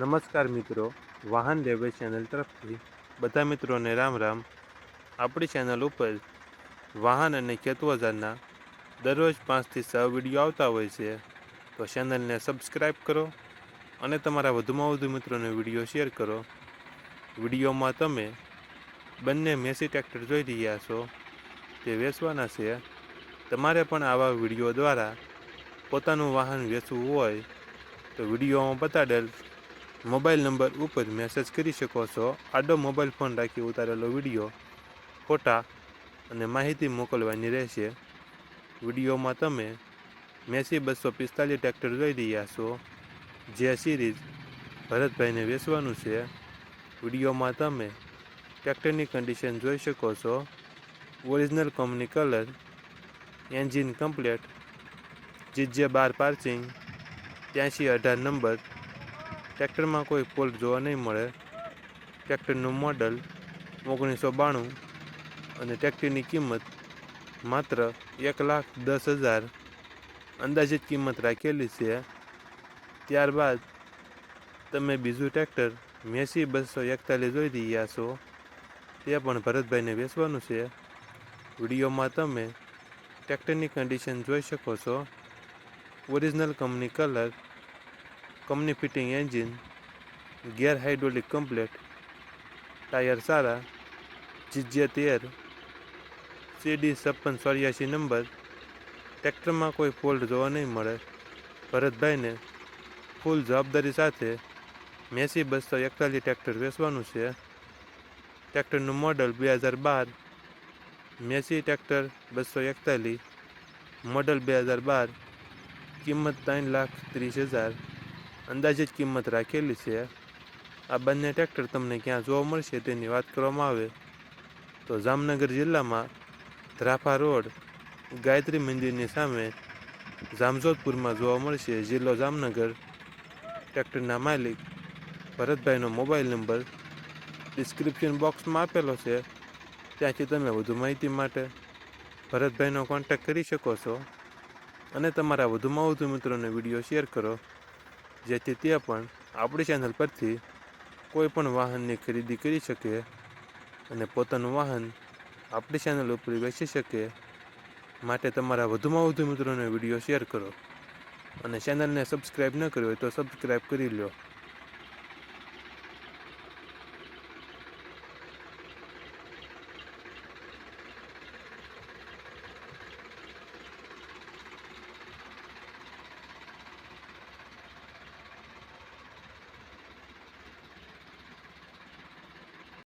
નમસ્કાર મિત્રો, વાહન લેવે ચેનલ તરફથી બધા મિત્રોને રામ રામ. આપણી ચેનલ ઉપર વાહન અને ખેતવજારના દરરોજ પાંચથી છ વીડિયો આવતા હોય છે. તો ચેનલને સબસ્ક્રાઈબ કરો અને તમારા વધુમાં વધુ મિત્રોને વીડિયો શેર કરો. વિડીયોમાં તમે બંને મેસી ટ્રેક્ટર જોઈ રહ્યા છો, તે વેચવાના છે. તમારે પણ આવા વીડિયો દ્વારા પોતાનું વાહન વેચવું હોય તો વિડીયોમાં બતાડેલ મોબાઈલ નંબર ઉપર મેસેજ કરી શકો છો. આડો મોબાઈલ ફોન રાખી ઉતારેલો વીડિયો, ફોટા અને માહિતી મોકલવાની રહેશે. વિડીયોમાં તમે મેસી બસો પિસ્તાલીસ ટ્રેક્ટર જોઈ રહ્યા છો. જે સિરીઝ ભરતભાઈને વેચવાનું છે. વિડીયોમાં તમે ટ્રેક્ટરની કન્ડિશન જોઈ શકો છો. Original company colour engine complete GJ બાર પાર્સિંગ ત્યાંસી અઢાર નંબર ટ્રેક્ટરમાં કોઈ ફોલ્ટ જોવા નહીં મળે. ટ્રેક્ટરનું મોડલ ઓગણીસો બાણું અને ટ્રેક્ટરની કિંમત માત્ર એક લાખ દસ હજાર અંદાજિત કિંમત રાખેલી છે. ત્યારબાદ તમે બીજું ટ્રેક્ટર મેસી બસો એકતાલીસ જોઈ રહ્યા છો. તે પણ ભરતભાઈને વેચવાનું છે. વિડીયોમાં તમે ટ્રેક્ટરની કન્ડિશન જોઈ શકો છો. Original company colour company fitting engine gear hydraulic complete tyre સારા જીજે તેર સીડી છપ્પન ચોર્યાસી નંબર ટ્રેક્ટરમાં કોઈ ફોલ્ટ જોવા નહીં મળે ભરતભાઈને ફૂલ જવાબદારી સાથે મેસી બસો એકતાલીસ ટ્રેક્ટર વેચવાનું છે ટ્રેક્ટરનું મોડલ બે હજાર બાર મેસી ટ્રેક્ટર બસો એકતાલીસ મોડલ બે હજાર બાર કિંમત ત્રણ લાખ ત્રીસ હજાર અંદાજિત કિંમત રાખેલી છે. આ બંને ટ્રેક્ટર તમને ક્યાં જોવા મળશે તેની વાત કરવામાં આવે. તો જામનગર જિલ્લામાં ધ્રાફા રોડ, ગાયત્રી મંદિરની સામે જામજોધપુરમાં જોવા મળશે જિલ્લો જામનગર. ટ્રેક્ટરના માલિક ભરતભાઈનો મોબાઈલ નંબર ડિસ્ક્રિપ્શન બોક્સમાં આપેલો છે. ત્યાંથી તમે વધુ માહિતી માટે ભરતભાઈનો કોન્ટેક્ટ કરી શકો છો. અને તમારા વધુમાં વધુ મિત્રોને વીડિયો શેર કરો. જેથી તે પણ આપણી ચેનલ પરથી કોઈ પણ વાહનની ખરીદી કરી શકે અને પોતાનું વાહન આપણી ચેનલ ઉપર વેચી શકે માટે તમારા વધુમાં વધુ મિત્રોને વીડિયો શેર કરો અને ચેનલને સબસ્ક્રાઈબ ન કરી હોય તો સબસ્ક્રાઈબ કરી લો